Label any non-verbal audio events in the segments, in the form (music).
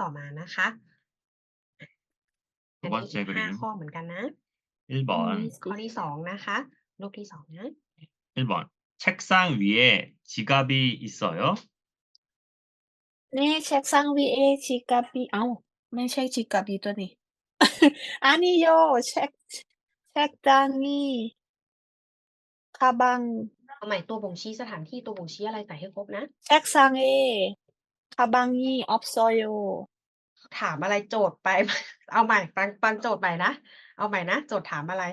ต่อมานะคะ 두 อันนี้ 번째 อีกห้า 그림 ข้อเหมือนกันนะ 1번, ข้อที่สองนะคะรูปที่สองนะ 1번. 책상 위에 지갑이 있어요? นี่เช็คซัง VA ชิกาบิเอ้าไม่ใช่ชิกาบิตัวนี้ อันนี้โยเช็คเช็คจานี่คาบัง เอาใหม่ตัวบ่งชี้สถานที่ตัวบ่งชี้อะไรใส่ให้ครบนะ เช็คซังเอ คาบังนี่ออฟโซโย ถามอะไรโจทย์ไป เอาใหม่ฟังฟังโจทย์ใหม่นะ เอาใหม่นะ โจทย์ถามอะไร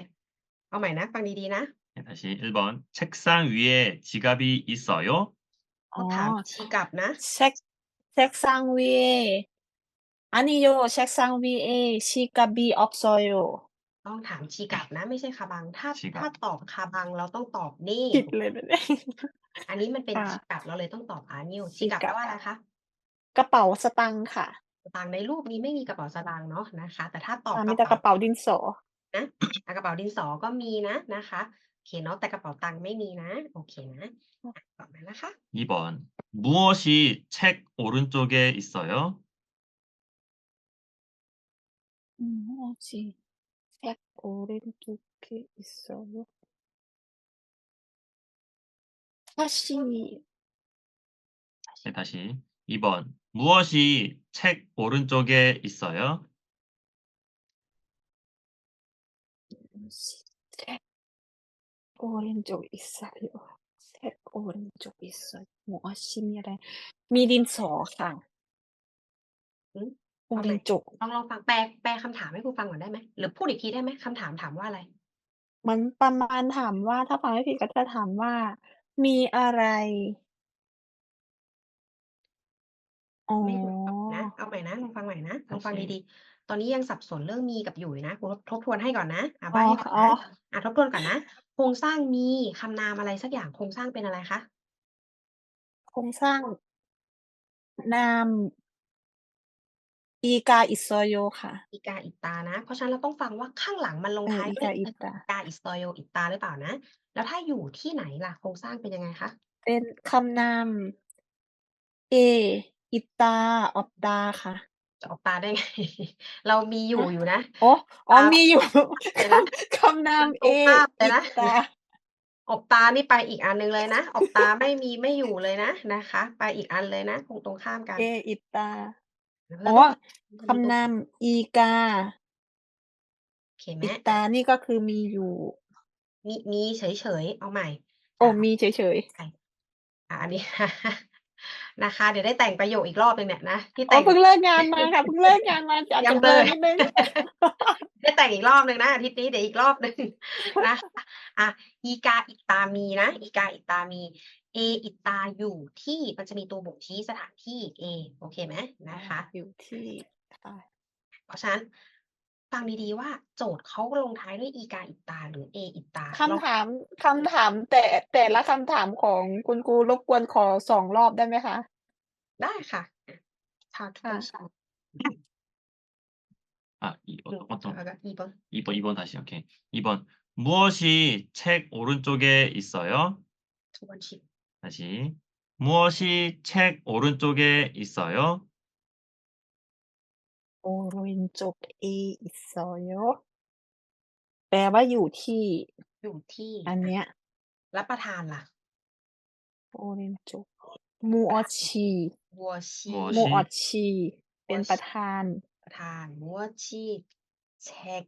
เอาใหม่นะ ฟังดีๆนะ 네, 다시 1번. 책상 위에 지갑이 있어요? อ๋อ ถามชี้กลับนะ เช็คเช็คซัง VA อันนี้โยเช็คซัง VA ชิกาบิออฟโซโย ต้องถามชี้กลับนะ ไม่ใช่คาบัง ถ้า ชี้กลับ ถ้าตอบคาบังเราต้องตอบนี่ ผิดเลยนะเนี่ย อันนี้มันเป็น ค่ะ ชี้กลับเราเลยต้องตอบอานิว ชี้ ชี้กลับ กลั แป บ ลว่าอะไรคะ กระเป๋าสตังค์ค่ะ สตางค์ในรูปนี้ไม่มีกระเป๋าสตางค์เนาะนะคะ แต่ถ้าตอบ อ่าก ระ มีแต่กระ เป๋า เป๋าดินสอ นะอ่ะกระเป๋าดินสอก็มีนะนะคะโอเคเนาะแต่กระเป๋าตังค์ไม่มีนะ โอเคนะอ่ะต่อมานะคะ 2번. 무엇이 책 오른쪽에 있어요? อืมโอเคแท็กโอเรนจุเกอิโซโย다시 네, 다시 2번. 무엇이 책 오른쪽에 있어요? 책 오른쪽 있어요. 책 오른쪽 있어요. 무엇이มีอะไรมีดินสอค่ะ อืม โอเรนจก ลองลองฟังแปลแปลคำถามให้ครูฟังก่อนได้ไหมหรือพูดอีกทีได้ไหมคำถามถามว่าอะไร มันประมาณถามว่าถ้าฟังไม่ผิดก็จะถามว่า มีอะไร อ๋อ ไม่ถูกต้องนะ เอาใหม่นะลองฟังใหม่นะลองฟังโอเคดีๆ ตอนนี้ยังสับสนเรื่องมีกับอยู่นะครูทบทวนให้ก่อนนะอะอ๋ใบ้อให้ก่อนอ๋อนะอะทบทวนก่อนนะ โครงสร้างมีคำนามอะไรสักอย่างโครงสร้างเป็นอะไรคะ โครงสร้างนามอีกาอิโซโยค่ะ อีกาอิตานะ เพราะฉะนั้นเราต้องฟังว่าข้างหลังมันลงเออท้ายอีด้วยกาอิตากาอิสโตโยอิตาหรือเปล่านะ แล้วถ้าอยู่ที่ไหนล่ะโครงสร้างเป็นยังไงคะ เป็นคำนามเอ อิตา ออตตาค่ะ จะออกตาได้ไง เรามีอยู่อยู่นะโอ้อ๋อ ตามมีอยู่เดี๋ยวนะ คำนามตรเองภาพเลยอินะ ตาออกตานี่ไปอีกอันหนึงเลยนะออกตาไม่มีไม่อยู่เลยนะนะคะ ไปอีกอันเลยนะคงตรงข้ามกันเออิตาแล้วอ๋อก็คำนามอีกา โอเคไหมอิตานี่ก็คือมีอยู่ มีมีเฉยๆ เอาใหม่โอ้อะมีเฉยอะอันนี้ นะคะ เดี๋ยวได้แต่งประโยคอีกรอบหนึ่งเนี่ยนะที่ๆอ๋อแต่งเพิ่งเลิกงานมาค่ะเพิ่งเลิกงานมาอาจยัจะงเบลอเลยนิดนึงได้แต่งอีกรอบหนึ่งนะอาทิตย์นี้เดี๋ยวอีกรอบหนึ่งนะคะอะอีกาอิตามีนะ อีกาอิตามีเออิตาอยู่ที่มันจะมีตัวบ่งชี้สถานที่ A โอเคไหมนะคะ อยู่ที่ค่ะเพราะฉะนั้น ฟังดีๆว่าโจทย์เขาลงท้ายด้วยอีกาอิตาหรือเออิตา คำถามคำถามแต่แต่ละคำถามของคุณครูรบกวนขอสองรอบได้ไหมคะ ได้ค่ะทางทุกคน ค่ะ 아, 이, 어, 어떤 แล้วก็อีเบิ้ง 2번, 2번 다시 오케이. 2번. 무엇이 책 오른쪽에 있어요? ทุกคนชิด 다시. 무엇이 책 오른쪽에 있어요? โอโรนจกเออิโซโยแปลว่าอยู่ที่ อยู่ที่ อันเนี้ย รับประทานล่ะ โอเรนจกมูออชี วัวชี วัว มูออชี เป็นประธาน ประทานวัวชีเช็ค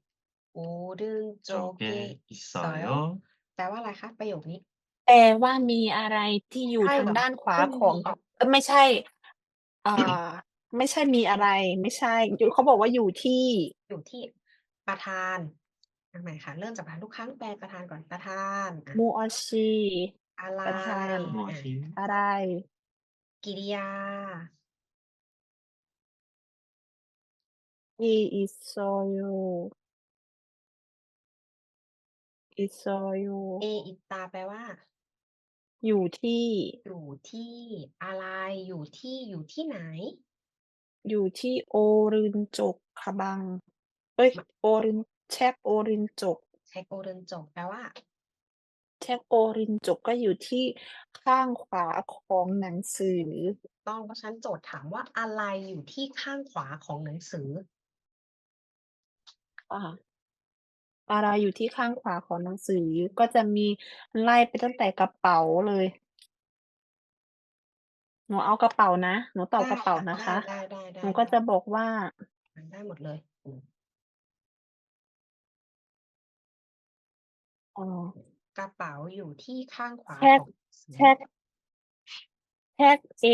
โอดึงโจเก 쪽에 อิสอย 있어요? แปลว่าอะไรคะ ประโยคนี้ แปลว่ามีอะไรที่อยู่ ใช่ ทาง เหรอ ด้านขวา ไม่มี ของเอ้ยไม่ใช่อ่า ไม่ใช่มีอะไร ไม่ใช่ อยู่เขาบอกว่าอยู่ที่ อยู่ที่ประธานทำไมคะเริ่มจากประธานทุกครั้งแปลประธานก่อนประธานมูอชีอะไรประธานอะไร กิริยา อีอิโซโยอิโซโยเออิตาแปลว่า อยู่ที่ อยู่ที่อะไรอยู่ที่อยู่ที่ไหน อยู่ที่โอรินจกขบัง เอ้ย โอรินแชกโอรินจก เช็คโอเดนจบแปลว่า แชเช็คโอรินจกก็อยู่ที่ข้างขวาของหนังสือถูกต้องเพราะฉะนั้นโจทย์ถามว่าอะไรอยู่ที่ข้างขวาของหนังสือ อ่าอะไรอยู่ที่ข้างขวาของหนังสือก็จะมีไล่ไปตั้งแต่กระเป๋าเลย หนูเอากระเป๋านะ หนูตอบได้กระเป๋าค่ะ นะคะ ได้ได้ได้หนูก็ได้จะบอกว่าได้หมดเลยอืมอ๋อ กระเป๋าอยู่ที่ข้างขวาแช็คของหนังสือแช็คแช็คเอ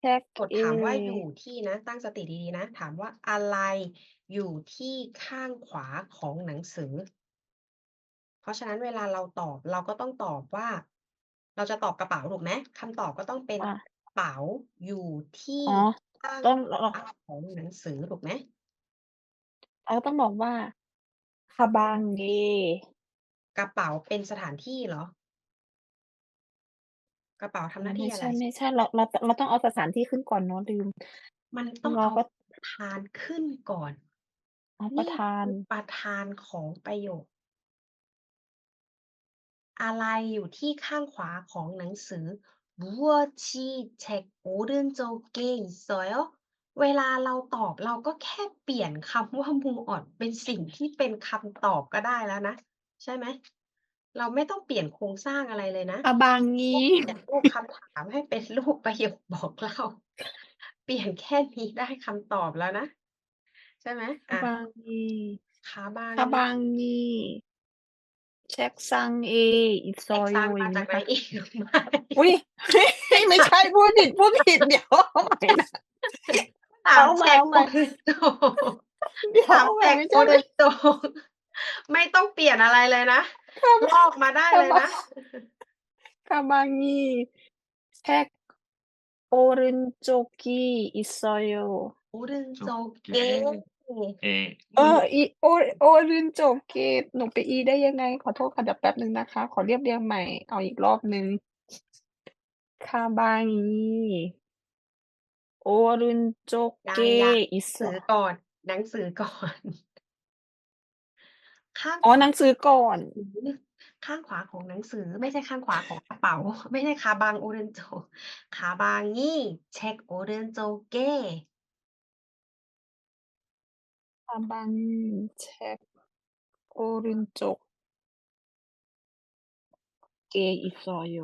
แช็คกดเอ ถามว่าอยู่ที่นะ ตั้งสติดีๆนะ ถามว่าอะไรอยู่ที่ข้างขวาของหนังสือ เพราะฉะนั้นเวลาเราตอบเราก็ต้องตอบว่า เราจะตอบกระเป๋าถูกไหมคำตอบก็ต้องเป็นอะกระเป๋าอยู่ที่อ๋อ ข้างต้องขเราวาของหนังสือถูกไหมเราต้องบอกว่าคาบังเกกระเป๋าเป็นสถานที่เหรอ กระเป๋าทำหน้าที่ไม่อะไร ใช่ไม่ใช่เราเราเราต้องเอาสถานที่ขึ้นก่อนเนาะลืม มันต้องเราเอาก็ประธานขึ้นก่อน เอาประนี่ธานคือประธานของประโยค อะไรอยู่ที่ข้างขวาของหนังสือบัวชีเช็คโอเดินโจเก่งสวเวลาเราตอบเราก็แค่เปลี่ยนคำว่ามูออดเป็นสิ่งที่เป็นคำตอบก็ได้แล้วนะ ใช่ไหม เราไม่ต้องเปลี่ยนโครงสร้างอะไรเลยนะอบางงี้รูปคำถามให้เป็นรูปประโยคบอกเราเปลี่ยนแค่นี้ได้คำตอบแล้วนะ ใช่ไหมอบางงี้ขาบางขาบางงี้ เช็คซังเออิซเอ็อกยซังอมาย่างจากนี้ไหนค่ะอีกไม่อุ้ยไม่ใช่พูดผิดพูดผิดเดี๋ยวเอาใหม่นะถามเอาใหม่แจ็คเอาใหโอม่รินโตเดี๋ยวถามเอาใหม่แจ็คไม่โอใช่รินโตไม่ต้องเปลี่ยนอะไรเลยนะคาลบัองกมาได้คาเลยบังนะคาบังงี้เช็คโอรินโจกีอิซอยโอรินโจ เก에เออ อีโอโอรินโจเกหนูไปอีได้ยังไง ขอโทษค่ะเดี๋ยวแป๊บนึงนะคะ ขอเรียบเรียงใหม่ เอาอีกรอบนึงคาบังงี้โอรินโจยัเกงยังอิหซนังสือก่อน หนังสือก่อนข้างอ๋อขวาหนังสือก่อน ข้างขวาของหนังสือ ไม่ใช่ข้างขวาของกระเป๋า ไม่ใช่ขาบังโอรินโจขาบังงี้เช็คโอรินโจเก คาบังเช็คโอรินโจเกอิซอย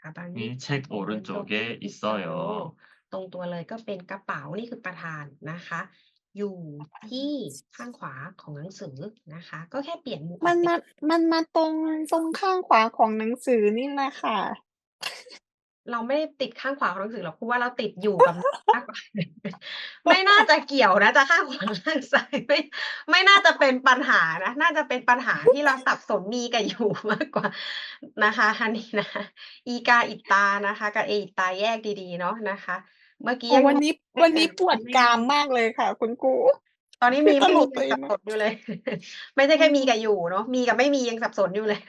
ขาบังงี้ 이 책 오른쪽에 있어요. ตรงตัวเลยก็เป็นกระเป๋านี่คือประธานนะคะ อยู่ที่ข้างขวาของหนังสือนะคะ ก็แค่เปลี่ยนมุม มัน เป็ มา มันมาตรงตรงข้างขวาของหนังสือนี่แหละค่ะ เราไม่ได้ติดข้างขวาของหนังสือหรอกเพราะว่าเราติดอยู่กับมากกว่าไม่น่าจะเกี่ยวนะจะข้างขวาข้างซ้ายไม่ ไม่น่าจะเป็นปัญหานะน่าจะเป็นปัญหาที่เราสับสนมีกับอยู่มากกว่านะคะอันนี้นะอีกาอิตานะคะ กับเออิตาแยกดีๆเนาะนะคะ เมื่อกี้โอ้ยังวันนี้ไม่วันนี้เจอปวดไม่กรามมากเลยค่ะ คุณครู ตอนนี้มีตไม่ลมีกยัตัวงเอสังบมาสกนอยู่เลย ไม่ใช่แค่มีกับอยู่เนาะมีกับไม่มียังสับสนอยู่เลย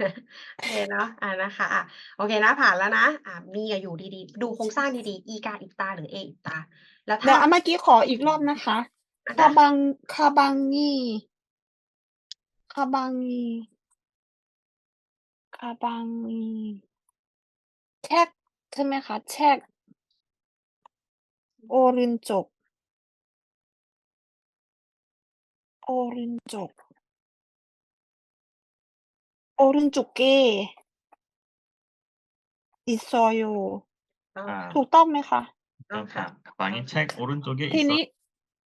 โอเคเนาะอ่านะคะอะโอเคนะผ่านแล้วนะอ่ามีกับอยู่ดีๆ ดูโครงสร้างดีๆ อีกาอิตาหรือเออิตา แล้วเดี๋ยถ้าวเอาเมื่อกี้ขออีกรอบนะคะอะคาได้บังคาบังงี้คาบังงี้คาบังงี้เช็คใช่ไหมคะเช็คโอรินจกโอรินจก โอรินจุกเกอิซอย ต้อง 아, ถูกต้องไหมคะ ต้องค่ะ 그러니까 가방이 책 오른쪽에 ที 있어 นี้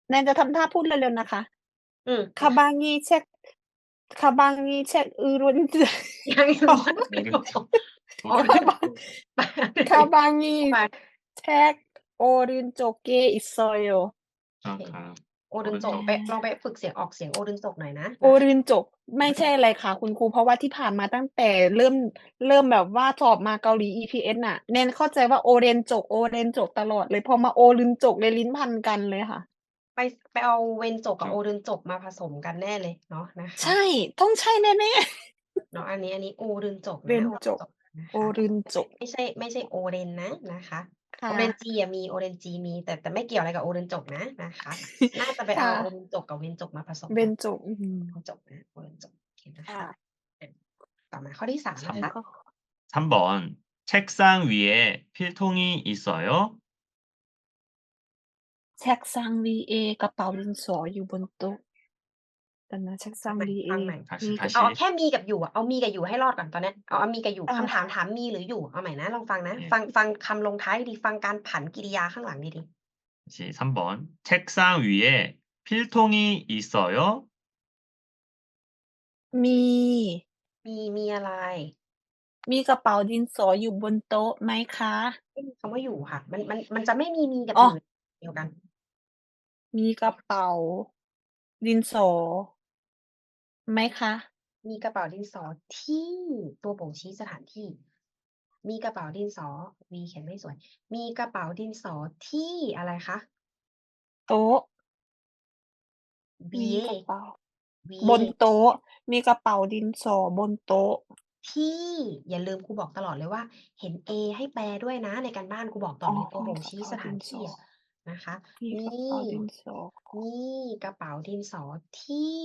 แนนจะทำท่าพูดเร็วๆนะคะ อืม คาบังงี้เช็คคาบังงี้เช็คอืรุน ยังอยู่ อ๋อ โอ้ย คาบังคาบังงี้ ไป เช็คโอรินโจเกอิซอย 아, 가 โอรินโจกไปลองไปฝึกเสียงออกเสียงโอรินโจกหน่อยนะ โอรินจกไม่ใช่อะไรค่ะ คุณครูเพราะว่าที่ผ่านมาตั้งแต่เริ่มเริ่มแบบว่าสอบมาเกาหลี EPS น่ะ เน้นเข้าใจว่าโอเรนจกโอเรนจกตลอดเลยพอมาโอรินจกเลยลิ้นพันกันเลยค่ะ ไปไปเอาเวนโจกกับจบโอรินโจกมาผสมกันแน่เลยเนาะนะคะใช่ต้องใช่แน่เนาะอันนี้อันนี้โอรินโจกเรนะนโอโจรินกโจกนะๆโอคะรินจกไม่ใช่ไม่ใช่โอเรนนะนะคะ ค่ะ โอเรนจีอมีโอเรนจีมี แต่แต่ไม่เกี่ยวอะไรกับโอเรนจกนะนะคะน่าจะไปเอาโอเรนจกกับเวนจกมาผสมเบกันนจบอืโอเรนจกนะโอเรนจกโอเคนะคะค่ะ ต่อมาข้อที่สามนะแล้วคะ ก็ 3번 책상 위에 필통이 있어 요? 책상 위에가น른소อยู่บนโต๊ะ กันนะเช็คซัง ฟังใหม่ VA ฟังใหม่ 다시 มีกระ 다시 เอาแค่มีกับอยู่อะเอามีกับอยู่ให้รอดก่อนตอนเนี้ยเอาเอามีกับอยู่ อ่า คำถามถามมีหรืออยู่เอาใหม่นะลองฟังนะ เอ๊ะ ฟังฟังคำลงท้ายดีฟังการผันกริยาข้างหลังดี 다시 3번 책상 위에 필통이 있어요? มี ๆมีมีอะไร มีกระเป๋าดินสออยู่บนโต๊ะไหมคะ ไม่มีคำว่าอยู่ค่ะ มันมันมันจะไม่มีมีกับ อ๋อ อยู่เดียวกัน มีกระเป๋า ดินสอ ไหมคะ มีกระเป๋าดินสอที่ตัวบ่งชี้สถานที่ มีกระเป๋าดินสอวีเขียนไม่สวย มีกระเป๋าดินสอที่อะไรคะ โต๊ะ B มีกระเป๋า V บนโต๊ะ มีกระเป๋าดินสอบนโต๊ะ ที่อย่าลืมครูบอกตลอดเลยว่า เห็น A ให้แปลด้วยนะในการบ้านครูบอกตลอดเลยอ๋อตัวบ่งมีกระชี้เป๋าสถานดินสที่อ อะ นะคะ มีกระนี่เป๋าดินสอนี่กระเป๋าดินสอที่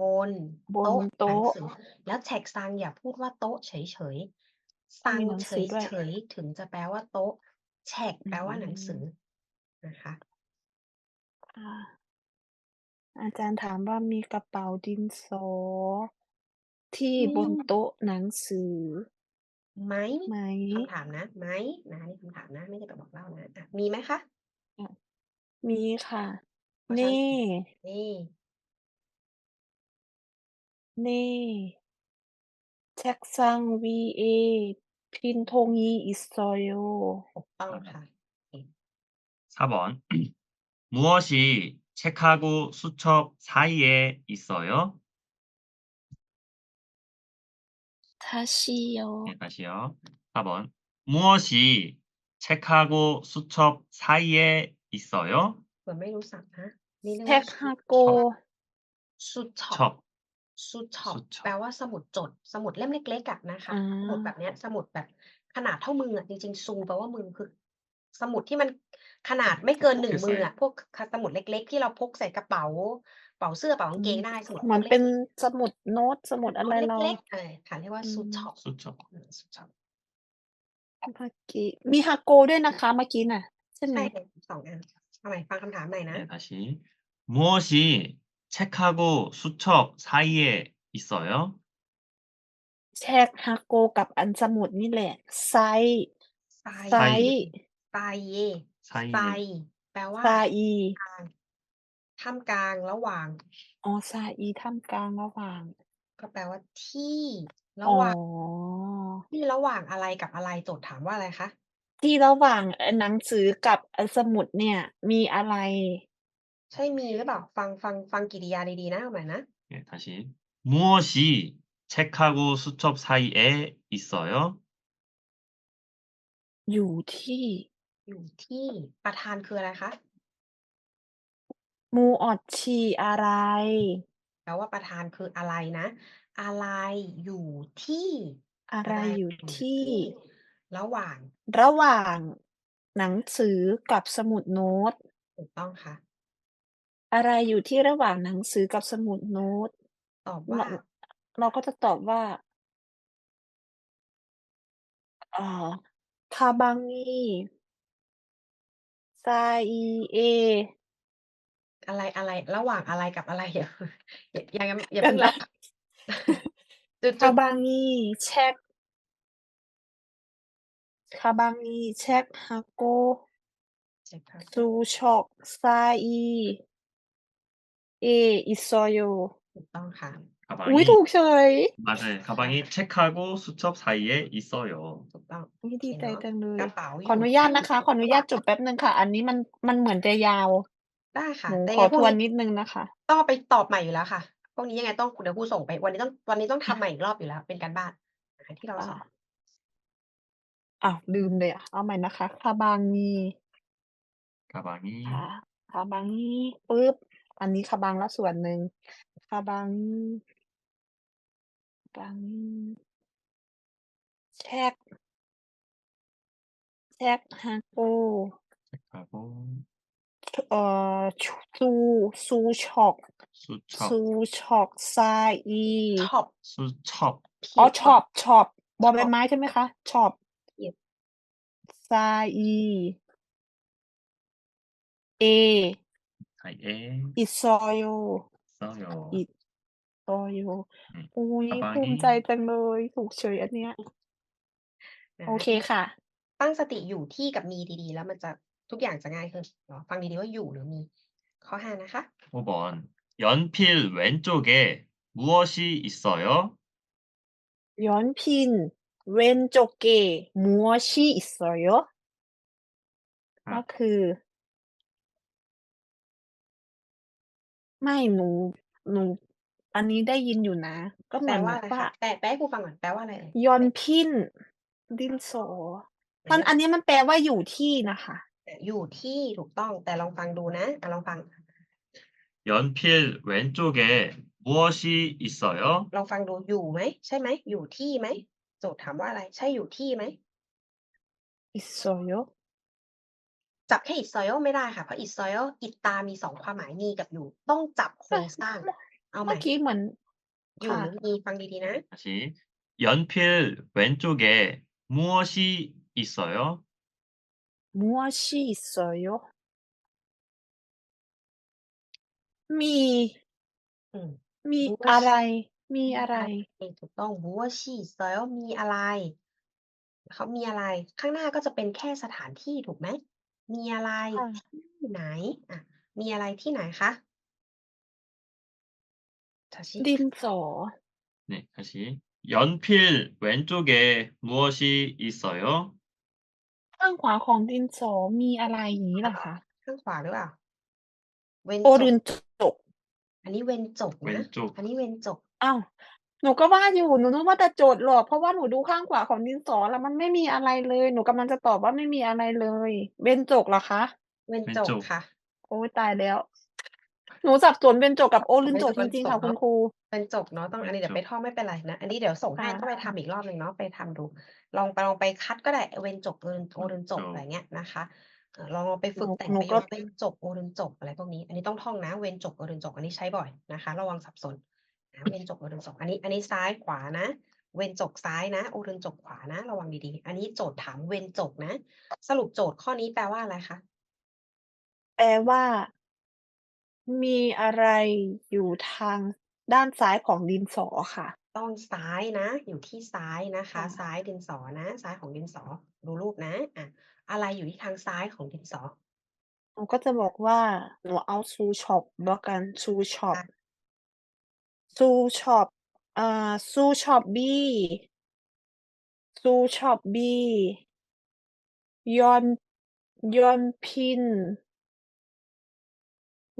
บนบนโต๊ะหนังโต๊ะ สือ แล้วแฉกซังอย่าพูดว่าโต๊ะเฉยๆซังมีหนังเฉสือด้วยยๆถึงจะแปลว่าโต๊ะแฉกแปลว่าหนังสือนะคะ ค่ะอาจารย์ถามว่ามีกระเป๋าดินสอ ที่บนโต๊ะหนังสือไหมไหม คำถามนะไหมนะนี่คำถามนะ ไม่ใช่แบบบอกเล่านะอะมีไหมคะ มีค่ะ เพราะฉะนั้น นี่ นี่ นี่책상 위에 빈통이 있어요. ถูกต้องค่ะ 4번 무엇이 책하고 수첩 사이에 있어요? 다시요. 네, 다시요. 4번 무엇이 (clears throat) 책하고 수첩 사이에 있어요? เผื่อไม่รู้สักนะนี่เรียกว่า 책하고 สุดช็อป 첩 สุดช็อป สุดช็อป แปลว่าสมุดจด สมุดเล่มเล็กๆอะนะคะ อ่า สมุดแบบเนี้ย สมุดแบบขนาดเท่ามืออะจริงๆซูแปลว่ามือคือ สมุดที่มันขนาดไม่เกินหนึ่ง คือ มือ ใส่ อะพวกสมุดเล็ก ๆ ที่เราพกใส่กระเป๋าเป๋าเสื้อเป๋ากางเกงได้สมุด เหมือน พก เป็น ล็ก สมุดโน้ตสมุด ๆ อะไรเรา เล็กๆเออค่ะเรียกว่า อืม สุดช็อป 수첩 อืมสุดช็อป เมื่อกี้มีฮาโกด้วยนะคะเมื่อกี้น่ะ ใช่ไหม ใช่เลยสองอันเอาใหม่ฟังคำถามใหม่นะ 네, 다시 무엇이 책하고 수첩 사이에 있어요? แชกฮาโกกับอันสมุดนี่แหละ ไซ ไซ ไซ ไซเย 사이에 ไซแปลว่า ซาอี กลางท่ามกลางระหว่าง อ๋อซาอีท่ามกลางระหว่าง ก็แปลว่าที่ระ อ๋อ หว่าง ที่ระหว่างอะไรกับอะไรโจทย์ถามว่าอะไรคะ ที่ระหว่างเอ่อหนังสือกับเอ่อสมุดเนี่ย มีอะไร ใช่มีหรือเปล่า ฟังฟังฟังกริยาดีๆนะเอาใหม่นะ 네, 다시 무엇이 책하고 수첩 사이에 있어요? อยู่ที่ อยู่ที่ประธานคืออะไรคะ มูออดชีอะไร แปลว่าประธานคืออะไรนะ อะไรอยู่ที่ อะไรอยู่ที่ระหว่างระหว่างหนังสือกับสมุดโน้ต ถูกต้องค่ะ อะไรอยู่ที่ระหว่างหนังสือกับสมุดโน้ต ตอบว่าเราเราก็จะตอบว่าเอ่อคาบังงีซาอีเออะไรอะไร ระหว่างอะไรกับอะไรอย่าอย่าอย่าอย่ากัเพิ่นงนะรับ จุด คาบังงีเช็คคาบังงีเช็คฮาโก เช็คค่ะ ซูช็อกซาอีเออิโซโย ถูกต้องค่ะ อุ้ย 가방이 ถูกเฉย 맞아요. 가방이 책하고 수첩 사이에 있어요. ถูกต้อง อุ๊ยดีใจจังเลย กระเป๋าอยู่ ขออนุญาตนะคะ ขออนุญาตจดแป๊บนึงค่ะ อันนี้มันมันเหมือนจะยาว ได้ค่ะ หนู แต่ ขอ ยังไงพ ท วก วน นี้ นิดนึงนะคะ ต้องเอาไปตอบใหม่อยู่แล้วค่ะ พวกนี้ยังไงต้องเดี๋ยวผู้ส่งไป วันนี้ต้องวันนี้ต้องทำใหม่อีกรอบอยู่แล้ว เป็นการบ้านที่เราสอบอ้าวลืมเลยอะเอาใหม่นะคะคาบางมีคาบางนี้าคาบางนี้ปุ๊บอันนี้คาบางละส่วนหนึ่งคาบางขบางนี่แชกแชกฮาโกคาโบเอ่อซูซูชูช็อก สุช็อปซูช็อปซาอีช็อปสุช็อปอ๋อช็อปช็อปบอใบไม้ใช่ไหมคะช็อปซาอีเอはいえーอิซอยそうよอิซอยอุ้ยภูมิใจจังเลยถูกเฉยอันเนี้ย โอเคค่ะ ตั้งสติอยู่ที่กับมีดีๆ แล้วมันจะทุกอย่างจะง่ายขึ้น ฟังดีๆว่าอยู่หรือมี ข้อห้านะคะบอน 연필 왼쪽에 무엇이 있어요? ย้อนพิน เวนโจเกมัวชิอิโซโย ครั ก็ บ คือ ไม่หนู หนู อันนี้ได้ยินอยู่นะ ก็เห แปล มือน ว่า แบ อะไร บว่า คะแปลแปลให้ครูฟังก่อนแปลว่าอะไรเอ่ย ยอนพิน ดินโส ไหน มันอันนี้มันแปลว่าอยู่ที่นะคะ อยู่ที่ถูกต้องแต่ลองฟังดูนะอ่ะลองฟัง 연필 왼쪽에 무엇이 있어요? ลองฟังดูอยู่ไหมใช่ไหมอยู่ที่ไหมโจทย์ถามว่าอะไร ใช่อยู่ที่ไหม อิโซโย จับแค่อิสราเอลไม่ได้ค่ะ เพราะอิสราเอลอิตามีสองความหมายมีกับอยู่ ต้องจับโครงสร้าง เอาให เมื่ ม่ อกี้เหมือน อยู่ ค่ะ หรือมีฟังดีๆนะ 다시. 연필 왼쪽에 무엇이 있어요? มัวชิอิโซ มี อืม มี มัว อะไร ชิ มีอะไร ถูกต้องบัวชีอิสราเอลมีอะไรเขามีอะไร ข้างหน้าก็จะเป็นแค่สถานที่ถูกไหมมีอะไร ค่ะ ที่ไหนอ่ะมีอะไรที่ไหนคะทาชิ ดินสอ 네, 다시. 연필 왼쪽에 무엇이 있어요? ข้างขวาของดินสอมีอะไรอย่างนี้เหรอคะ ข้างขวาหรือเปล่า เวนโอจริบนจกอันนี้เวนจบนะ왼 쪽. อันนี้เวนจบ อ้าวหนูก็ว่าอยู่หนูนึกว่าแต่โจทย์หรอกเพราะว่าหนูดูข้างขวาของดินสอแล้วมันไม่มีอะไรเลย หนูกำลังจะตอบว่าไม่มีอะไรเลย เบนจกเหรอคะ เวนจบเวนจบ ค่ะ โอ้ยตายแล้ว หนูสับสนเบนจกกับโอรินจกเบจนจกริงๆค่ะเบนจบคุณครูเป็นจบเนาะต้องอันนี้เดี๋ยวไปท่องไม่เป็นไรนะ อันนี้เดี๋ยวส่งให้ค่ะ ต้องไปทำอีกรอบหนึ่งเนาะไปทำดู ลองไปลองไปคัดก็ได้เวนจบโอรินโอรินจบจบอะไรเงี้ยนะคะเออ ลองเอาไปฝึกหนูแต่งหนูประโยก็คเป็นจบโอรินจบอะไรพวกนี้ อันนี้ต้องท่องนะ เวนจบโอรินจบอันนี้ใช้บ่อยนะคะ ระวังสับสนนะเวนจบโอรินจบอันนี้ อันนี้ซ้ายขวานะ เวนจบซ้ายนะโอรินจบขวานะ ระวังดีๆ อันนี้โจทย์ถามเวนจบนะ สรุปโจทย์ข้อนี้แปลว่าอะไรคะแปลว่า มีอะไรอยู่ทางด้านซ้ายของดินสอค่ะ ต้องซ้ายนะ อยู่ที่ซ้ายนะคะค่ะซ้ายดินสอนะ ซ้ายของดินสอ ดูรูปนะอะอะไรอยู่ที่ทางซ้ายของดินสอหนูก็จะบอกว่าหนูเอาซูช็อปแล้วกันซูช็อปค่ะซูช็อปอ่าซูช็อปบีซูช็อปบียอนยอนพิน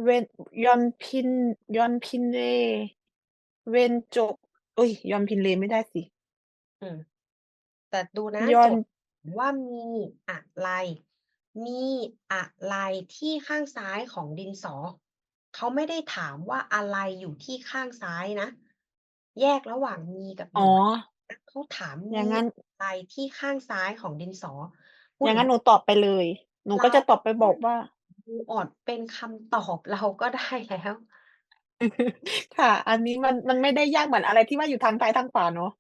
เวนยอนพินยอนพินเลเวนจก เอ้ย ยอนพินเลไม่ได้สิ อืม แต่ดูนะยอโจนทย์ว่ามีอะไร มีอะไรที่ข้างซ้ายของดินสอ เขาไม่ได้ถามว่าอะไรอยู่ที่ข้างซ้ายนะ แยกระหว่างมีกับออ๋อยู่เขาถามอมีย่างนั้น อะไรที่ข้างซ้ายของดินสออพูดย่างถึนั้นงหนูตอบไปเลย หนูก็จะตอบไปบอกว่า ดูออดเป็นคำตอบเราก็ได้แล้ว ค่ะ อันนี้มัน มันไม่ได้ยากเหมือนอะไรที่ว่าอยู่ทางซ้ายทางขวาเนาะ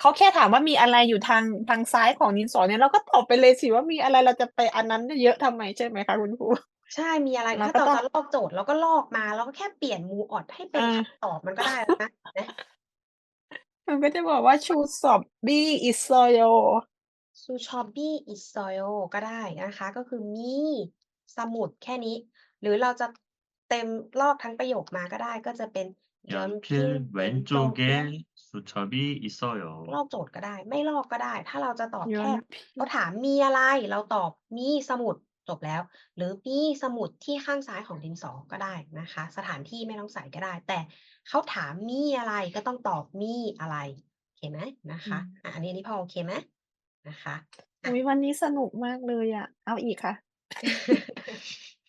เขาแค่ถามว่ามีอะไรอยู่ทาง ทางซ้ายของดินสอเนี่ย เราก็ตอบไปเลยสิว่ามีอะไร เราจะไปอันนั้นเยอะทำไมใช่ไหมคะคุณครู ใช่ มีอะไร เราถ้าก็เราต้อง จะลอกโจทย์เราก็ลอกมา เราก็แค่เปลี่ยนมูออดให้เป็นอ่าคำตอบมันก็ได้แล้วนะนะ มันก็จะบอกว่าชูสอบบีอิสโซโยซูชอบบี้อิสโยก็ได้นะคะ ก็คือมีสมุดแค่นี้ หรือเราจะ เต็มลอกทั้งประโยคมาก็ได้ ก็จะเป็นยอนพิน 연필 เวนโจเก 왼쪽에 수첩이 있어요. ลอกโจทย์ก็ได้ ไม่ลอกก็ได้ ถ้าเราจะตอบ ยอ แค่ นพิ เขาถามมีอะไร เราตอบมีสมุดจบแล้ว หรือมีสมุดที่ข้างซ้ายของดินสอก็ได้นะคะ สถานที่ไม่ต้องใส่ก็ได้ แต่เขาถามมีอะไรก็ต้องตอบมีอะไรโอเคไหมนะคะอ่ะอันนี้อันนี้พอโอเคไหมนะคะ อุ๊ยวันนี้สนุกมากเลยอะเอาอีกค่ะ